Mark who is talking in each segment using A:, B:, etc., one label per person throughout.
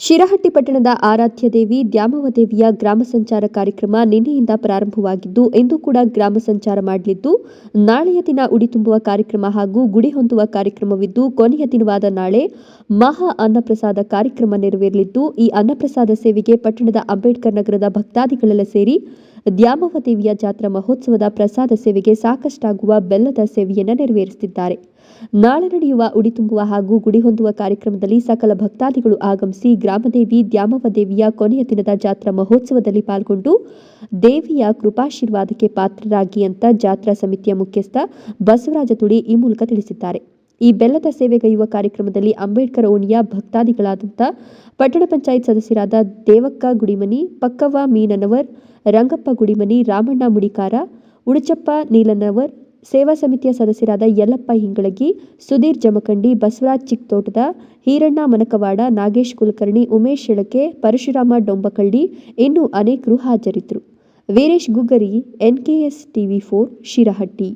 A: ಶಿರಹಟ್ಟಿ ಪಟ್ಟಣದ ಆರಾಧ್ಯ ದೇವಿ ದ್ಯಾಮವ್ವ ದೇವಿಯ ಗ್ರಾಮ ಸಂಚಾರ ಕಾರ್ಯಕ್ರಮ ನಿನ್ನೆಯಿಂದ ಪ್ರಾರಂಭವಾಗಿದ್ದು, ಇಂದು ಕೂಡ ಗ್ರಾಮ ಸಂಚಾರ ಮಾಡಲಿದ್ದು, ನಾಳೆಯ ದಿನ ಉಡಿ ತುಂಬುವ ಕಾರ್ಯಕ್ರಮ ಹಾಗೂ ಗುಡಿ ಹೊಂದುವ ಕಾರ್ಯಕ್ರಮವಿದ್ದು, ಕೊನೆಯ ದಿನವಾದ ನಾಳೆ ಮಹಾ ಅನ್ನಪ್ರಸಾದ ಕಾರ್ಯಕ್ರಮ ನೆರವೇರಲಿದ್ದು, ಈ ಅನ್ನಪ್ರಸಾದ ಸೇವೆಗೆ ಪಟ್ಟಣದ ಅಂಬೇಡ್ಕರ್ ನಗರದ ಭಕ್ತಾದಿಗಳೆಲ್ಲ ಸೇರಿ ದ್ಯಾಮವ್ವ ದೇವಿಯ ಜಾತ್ರಾ ಮಹೋತ್ಸವದ ಪ್ರಸಾದ ಸೇವೆಗೆ ಸಾಕಷ್ಟಾಗುವ ಬೆಲ್ಲದ ಸೇವೆಯನ್ನು ನೆರವೇರಿಸುತ್ತಿದ್ದಾರೆ. ನಾಳೆ ನಡೆಯುವ ಉಡಿ ತುಂಬುವ ಹಾಗೂ ಗುಡಿ ಹೊಂದುವ ಕಾರ್ಯಕ್ರಮದಲ್ಲಿ ಸಕಲ ಭಕ್ತಾದಿಗಳು ಆಗಮಿಸಿ ಗ್ರಾಮದೇವಿ ದ್ಯಾಮವ ದೇವಿಯ ಕೊನೆಯ ದಿನದ ಜಾತ್ರಾ ಮಹೋತ್ಸವದಲ್ಲಿ ಪಾಲ್ಗೊಂಡು ದೇವಿಯ ಕೃಪಾಶೀರ್ವಾದಕ್ಕೆ ಪಾತ್ರರಾಗಿ ಅಂತ ಜಾತ್ರಾ ಸಮಿತಿಯ ಮುಖ್ಯಸ್ಥ ಬಸವರಾಜ ತುಡಿ ಈ ಮೂಲಕ ತಿಳಿಸಿದ್ದಾರೆ. ಈ ಬೆಲ್ಲದ ಸೇವೆಗೈಯುವ ಕಾರ್ಯಕ್ರಮದಲ್ಲಿ ಅಂಬೇಡ್ಕರ್ ಓಣಿಯ ಭಕ್ತಾದಿಗಳಾದಂಥ ಪಟ್ಟಣ ಪಂಚಾಯತ್ ಸದಸ್ಯರಾದ ದೇವಕ್ಕ ಗುಡಿಮನಿ, ಪಕ್ಕವ್ವ ಮೀನನವರ್, ರಂಗಪ್ಪ ಗುಡಿಮನಿ, ರಾಮಣ್ಣ ಮುಡಿಕಾರ, ಉಡುಚಪ್ಪ ನೀಲನವರ್, ಸೇವಾ ಸಮಿತಿಯ ಸದಸ್ಯರಾದ ಯಲ್ಲಪ್ಪ ಹಿಂಗಳಗಿ, ಸುಧೀರ್ ಜಮಖಂಡಿ, ಬಸವರಾಜ್ ಚಿಕ್ತೋಟದ, ಹೀರಣ್ಣ ಮನಕವಾಡ, ನಾಗೇಶ್ ಕುಲಕರ್ಣಿ, ಉಮೇಶ್ ಶೆಳಕೆ, ಪರಶುರಾಮ ಡೊಂಬಕಳ್ಳಿ ಇನ್ನೂ ಅನೇಕರು ಹಾಜರಿದ್ದರು. Veeresh Guggari, NKS TV four, Shirahatti.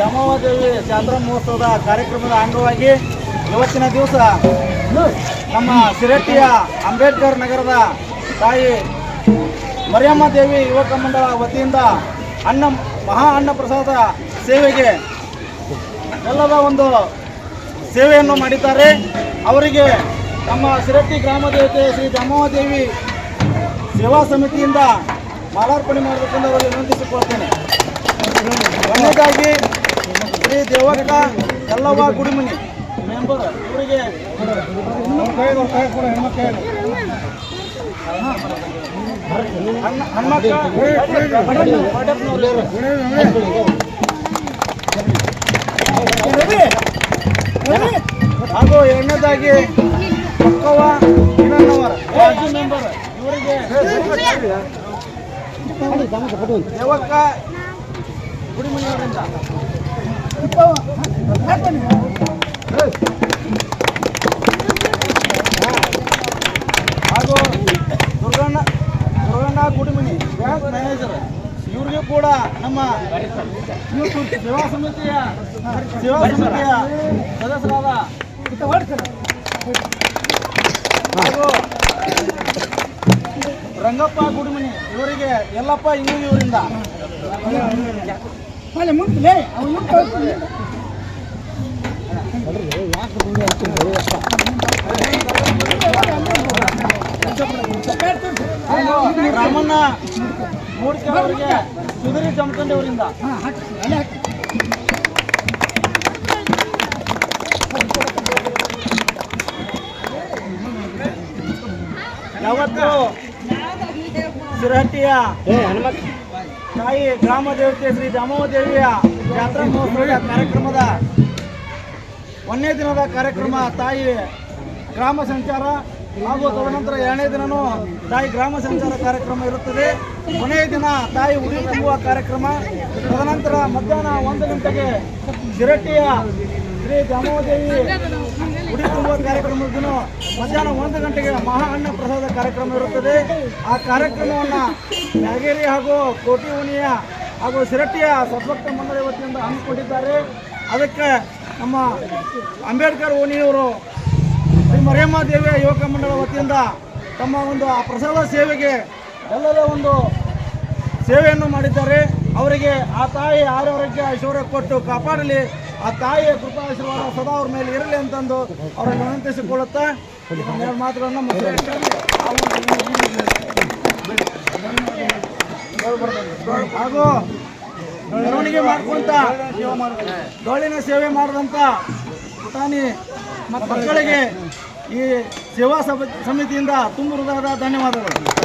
B: ಚಂದ್ರ ದ್ಯಾಮವ್ವದೇವಿ ಜಾತ್ರಾ ಮಹೋತ್ಸವದ ಕಾರ್ಯಕ್ರಮದ ಅಂಗವಾಗಿ ಇವತ್ತಿನ ದಿವಸ ನಮ್ಮ ಸಿರಟ್ಟಿಯ ಅಂಬೇಡ್ಕರ್ ನಗರದ ತಾಯಿ ಮರಿಯಮ್ಮ ದೇವಿ ಯುವಕ ಮಂಡಳ ವತಿಯಿಂದ ಅನ್ನ ಮಹಾ ಅನ್ನ ಪ್ರಸಾದ ಸೇವೆಗೆ ಎಲ್ಲದ ಒಂದು ಸೇವೆಯನ್ನು ಮಾಡಿದ್ದಾರೆ. ಅವರಿಗೆ ನಮ್ಮ ಶಿರಟ್ಟಿ ಗ್ರಾಮ ದೇವತೆ ಶ್ರೀ ದೇವಿ ಸೇವಾ ಸಮಿತಿಯಿಂದ ಮಾಲಾರ್ಪಣೆ ಮಾಡಬೇಕೆಂದು ಅವರಿಗೆ ವಿನಂತಿಸಿಕೊಳ್ತೇನೆ. ಒಂದನೇದಾಗಿ ಶ್ರೀ ಎಲ್ಲವ ಎಲ್ಲವ್ವ ಗುಡಿಮನಿ ಮೆಂಬರ್ ಇವರಿಗೆ ಹನುಮಕ್ಕ. ಹಾಗೂ ಎರಡನೇದಾಗಿ ಪಕ್ಕವ್ವ ಹಿರಣ್ಣವರ ಮೆಂಬರ್ ಇವರಿಗೆ ದೇವಕ್ಕ ಗುಡಿಮನಿಯವರಿಂದ? ಹಾಗೂ ಕೂಡ ನಮ್ಮ ಸೇವಾ ಸಮಿತಿಯ ಸೇವಾ ಸಮಿತಿಯ ಸದಸ್ಯರಾದ ಹಾಗೂ ರಂಗಪ್ಪ ಗುಡಿಮನಿ ಇವರಿಗೆ ಎಲ್ಲಪ್ಪ ಇನ್ನೂ ಇವರಿಂದ. ರಾಮಣ್ಣ ಮೂಡಿಕೆ ಅವರಿಗೆ. ಸುಧೀರಿ ಜಮಖಂಡಿ ಅವರಿಂದ. ಯಾವತ್ತು? ಸಿರಹಟ್ಟಿಯ ತಾಯಿ ಗ್ರಾಮ ದೇವತೆ ಶ್ರೀ ದಾಮೋ ದೇವಿಯ ಜಾತ್ರಾ ಮಹೋತ್ಸವದ ಕಾರ್ಯಕ್ರಮದ ಒಂದನೇ ದಿನದ ಕಾರ್ಯಕ್ರಮ ತಾಯಿ ಗ್ರಾಮ ಸಂಚಾರ ಹಾಗೂ ತದನಂತರ ಎರಡನೇ ದಿನವೂ ತಾಯಿ ಗ್ರಾಮ ಸಂಚಾರ ಕಾರ್ಯಕ್ರಮ ಇರುತ್ತದೆ. ಕೊನೆಯ ದಿನ ತಾಯಿ ಉಡಿ ತುಂಬುವ ಕಾರ್ಯಕ್ರಮ. ತದನಂತರ ಮಧ್ಯಾಹ್ನ ಒಂದು ಗಂಟೆಗೆ ಶಿರಟ್ಟಿಯ ಶ್ರೀ ದಾಮೋದೇವಿ ದೇವಿ ಉಡಿ ತುಂಬುವ ಕಾರ್ಯಕ್ರಮದ ಮಧ್ಯಾಹ್ನ ಒಂದು ಗಂಟೆಗೆ ಮಹಾ ಅನ್ನ ಪ್ರಸಾದ ಕಾರ್ಯಕ್ರಮ ಇರುತ್ತದೆ. ಆ ಕಾರ್ಯಕ್ರಮವನ್ನು ನ್ಯಾಗೇರಿ ಹಾಗೂ ಕೋಟಿ ಉನಿಯ ಹಾಗೂ ಶಿರಟ್ಟಿಯ ಸದ್ಭಕ್ತ ಮಂಡಳಿ ವತಿಯಿಂದ ಹಮ್ಮಿಕೊಂಡಿದ್ದಾರೆ. ಅದಕ್ಕೆ ನಮ್ಮ ಅಂಬೇಡ್ಕರ್ ಓಣಿಯವರು ಶ್ರೀ ಮರಿಯಮ್ಮ ದೇವಿಯ ಯುವಕ ಮಂಡಳ ವತಿಯಿಂದ ತಮ್ಮ ಒಂದು ಆ ಪ್ರಸಾದ ಸೇವೆಗೆ ಎಲ್ಲರ ಒಂದು ಸೇವೆಯನ್ನು ಮಾಡಿದ್ದಾರೆ. ಅವರಿಗೆ ಆ ತಾಯಿ ಆರೋಗ್ಯ ಐಶ್ವರ್ಯ ಕೊಟ್ಟು ಕಾಪಾಡಲಿ. ಆ ತಾಯಿಯ ಕೃಪಾ ಆಶೀರ್ವಾದ ಸದಾ ಅವ್ರ ಮೇಲೆ ಇರಲಿ ಅಂತಂದು ಅವರನ್ನು ವಿನಂತಿಸಿಕೊಳ್ಳುತ್ತಾ ಎರಡು ಮಾತುಗಳನ್ನು ಹಾಗೂ ಮೆರವಣಿಗೆ ಮಾಡ್ಕೊಂತ ಡೊಳ್ಳಿನ ಸೇವೆ ಮಾಡಿದಂಥ ಪುಟಾಣಿ ಮಕ್ಕಳಿಗೆ ಈ ಸೇವಾ ಸಮಿತಿಯಿಂದ ತುಂಬ ಹೃದಯದ ಧನ್ಯವಾದಗಳು.